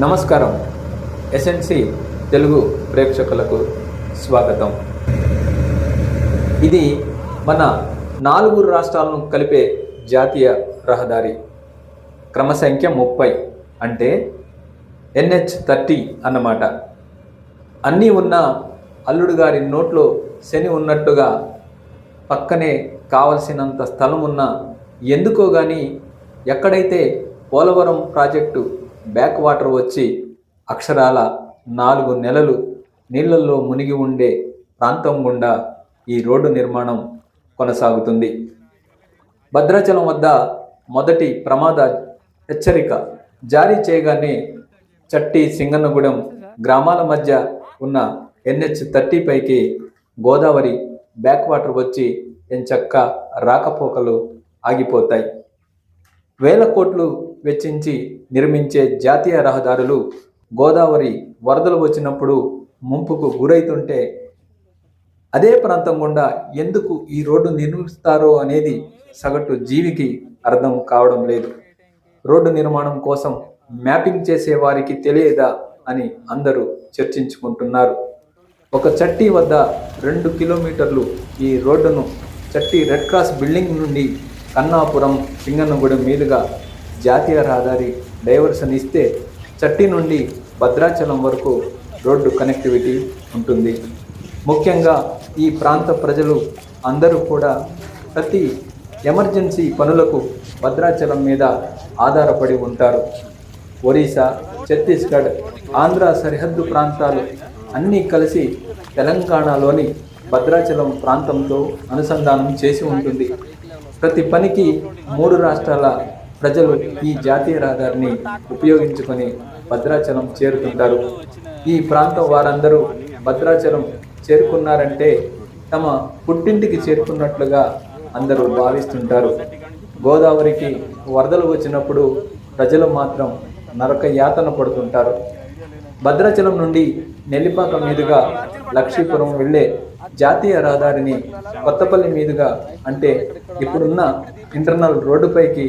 నమస్కారం. ఎస్ఎన్సి తెలుగు ప్రేక్షకులకు స్వాగతం. ఇది మన నాలుగు రాష్ట్రాలను కలిపే జాతీయ రహదారి. క్రమ సంఖ్య ముప్పై అంటే ఎన్హెచ్ థర్టీ అన్నమాట. అన్నీ ఉన్న అల్లుడు గారి నోట్లో శని ఉన్నట్టుగా పక్కనే కావలసినంత స్థలం ఉన్న ఎందుకో కానీ ఎక్కడైతే పోలవరం ప్రాజెక్టు బ్యాక్ వాటర్ వచ్చి అక్షరాల నాలుగు నెలలు నీళ్ళల్లో మునిగి ఉండే ప్రాంతం గుండా ఈ రోడ్డు నిర్మాణం కొనసాగుతుంది. భద్రాచలం వద్ద మొదటి ప్రమాద హెచ్చరిక జారీ చేయగానే చట్టి సింగన్నగూడెం గ్రామాల మధ్య ఉన్న ఎన్హెచ్ థర్టీ పైకి గోదావరి బ్యాక్ వాటర్ వచ్చి ఎంచక్క రాకపోకలు ఆగిపోతాయి. వేల కోట్లు వెచ్చించి నిర్మించే జాతీయ రహదారులు గోదావరి వరదలు వచ్చినప్పుడు ముంపుకు గురైతుంటే అదే ప్రాంతం గుండా ఎందుకు ఈ రోడ్డు నిర్మిస్తారో అనేది సగటు జీవికి అర్థం కావడం లేదు. రోడ్డు నిర్మాణం కోసం మ్యాపింగ్ చేసే వారికి తెలియదా అని అందరూ చర్చించుకుంటున్నారు. ఒక చట్టి వద్ద రెండు కిలోమీటర్లు ఈ రోడ్డును చట్టి రెడ్ క్రాస్ బిల్డింగ్ నుండి కన్నాపురం సింగన్నగూడెం మీదుగా జాతీయ రహదారి డైవర్షన్ ఇస్తే చట్టి నుండి భద్రాచలం వరకు రోడ్డు కనెక్టివిటీ ఉంటుంది. ముఖ్యంగా ఈ ప్రాంత ప్రజలు అందరూ కూడా ప్రతి ఎమర్జెన్సీ పనులకు భద్రాచలం మీద ఆధారపడి ఉంటారు. ఒరిస్సా ఛత్తీస్గఢ్ ఆంధ్ర సరిహద్దు ప్రాంతాలు అన్నీ కలిసి తెలంగాణలోని భద్రాచలం ప్రాంతంతో అనుసంధానం చేసి ఉంటుంది. ప్రతి పనికి మూడు రాష్ట్రాల ప్రజలు ఈ జాతీయ రహదారిని ఉపయోగించుకొని భద్రాచలం చేరుతుంటారు. ఈ ప్రాంతం వారందరూ భద్రాచలం చేరుకున్నారంటే తమ పుట్టింటికి చేరుకున్నట్లుగా అందరూ భావిస్తుంటారు. గోదావరికి వరదలు వచ్చినప్పుడు ప్రజలు మాత్రం నరక యాతన పడుతుంటారు. భద్రాచలం నుండి నెల్లిపాక మీదుగా లక్ష్మీపురం వెళ్ళే జాతీయ రహదారిని కొత్తపల్లి మీదుగా అంటే ఇప్పుడున్న ఇంటర్నల్ రోడ్డుపైకి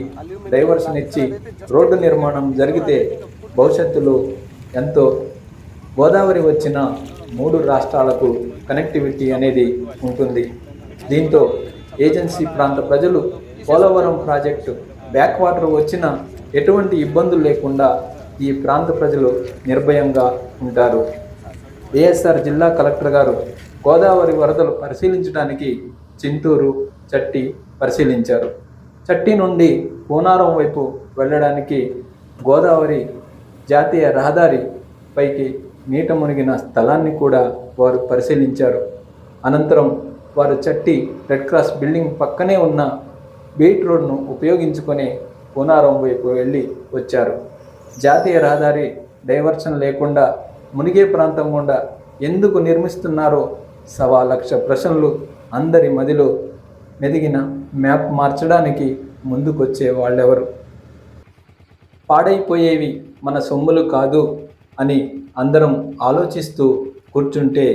డైవర్షన్ ఇచ్చి రోడ్డు నిర్మాణం జరిగితే భవిష్యత్తులో ఎంతో గోదావరి వచ్చిన మూడు రాష్ట్రాలకు కనెక్టివిటీ అనేది ఉంటుంది. దీంతో ఏజెన్సీ ప్రాంత ప్రజలు పోలవరం ప్రాజెక్టు బ్యాక్ వాటర్ వచ్చిన ఎటువంటి ఇబ్బందులు లేకుండా ఈ ప్రాంత ప్రజలు నిర్భయంగా ఉంటారు. ఏఎస్ఆర్ జిల్లా కలెక్టర్ గారు గోదావరి వరదలు పరిశీలించడానికి చింతూరు చట్టి పరిశీలించారు. చట్టి నుండి కోనారం వైపు వెళ్ళడానికి గోదావరి జాతీయ రహదారి పైకి నీట మునిగిన స్థలాన్ని కూడా వారు పరిశీలించారు. అనంతరం వారు చట్టి రెడ్ క్రాస్ బిల్డింగ్ పక్కనే ఉన్న బీట్ రోడ్ను ఉపయోగించుకొని కోనారం వైపు వెళ్ళి వచ్చారు. జాతీయ రహదారి డైవర్షన్ లేకుండా మునిగే ప్రాంతం గుండా ఎందుకు నిర్మిస్తున్నారో సవా లక్ష ప్రశ్నలు అందరి మదిలో మెదిగిన మ్యాప్ మార్చడానికి ముందుకొచ్చే వాళ్ళెవరు? పాడైపోయేవి మన సొమ్ములు కాదు అని అందరం ఆలోచిస్తూ కూర్చుంటే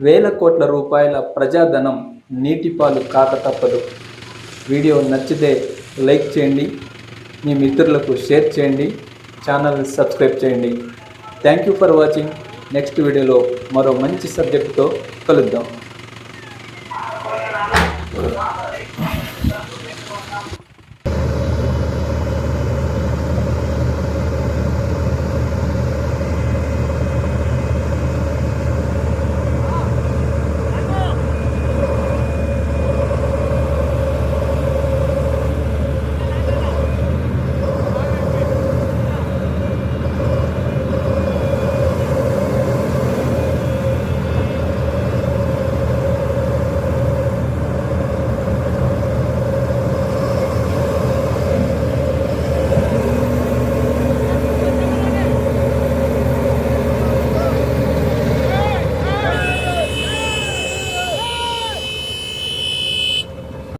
వేల కోట్ల రూపాయల ప్రజాధనం నీటిపాలు కాక తప్పదు. వీడియో నచ్చితే లైక్ చేయండి మీ మిత్రులకు షేర్ చేయండి. ఛానల్ సబ్స్క్రైబ్ చేయండి. Thank you for watching next వీడియోలో మరో మంచి సబ్జెక్టుతో కలుద్దాం.